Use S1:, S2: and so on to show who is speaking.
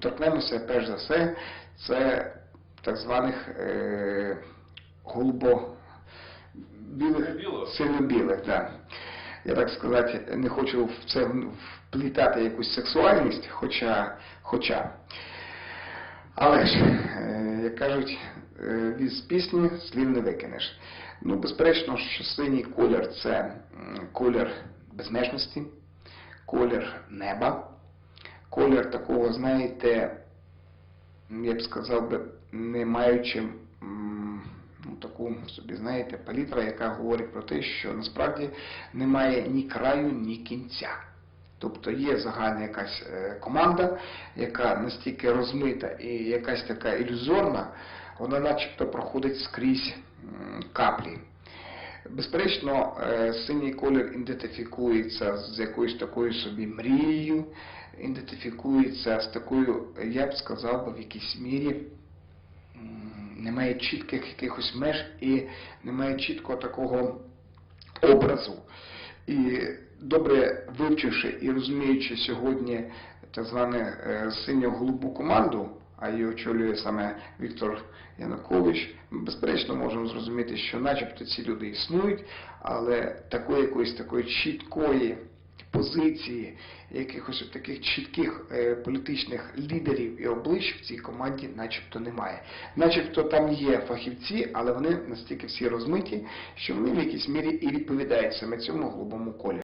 S1: торкнемося перш за все, це так званих е, голубо білих, сильно-білих, да. Я так сказати, не хочу в це вплітати якусь сексуальність, хоча, хоча. Але ж, е, як кажуть, е, від пісні слів не викинеш. Ну, безперечно, що синій колір це колір безмежності, колір неба, колір такого, знаєте, я б сказав би, не маючи ну, таку собі, знаєте, палітра, яка говорить про те, що насправді немає ні краю, ні кінця. Тобто є загальна якась е, команда, яка настільки розмита і якась така ілюзорна, вона начебто проходить скрізь каплі. Безперечно, е, синій колір ідентифікується з якоюсь такою собі мрією, ідентифікується з такою, я б сказав в якійсь мірі немає чітких якихось меж і немає чіткого такого образу. І добре вивчивши і розуміючи сьогодні так звану е, синьо-голубу команду, а її очолює саме Віктор Янукович, ми безперечно можемо зрозуміти, що начебто ці люди існують, але такої якоїсь такої чіткої позиції, якихось таких чітких е, політичних лідерів і облич в цій команді начебто немає. Начебто там є фахівці, але вони настільки всі розмиті, що вони в якійсь мірі і відповідають саме цьому голубому кольору.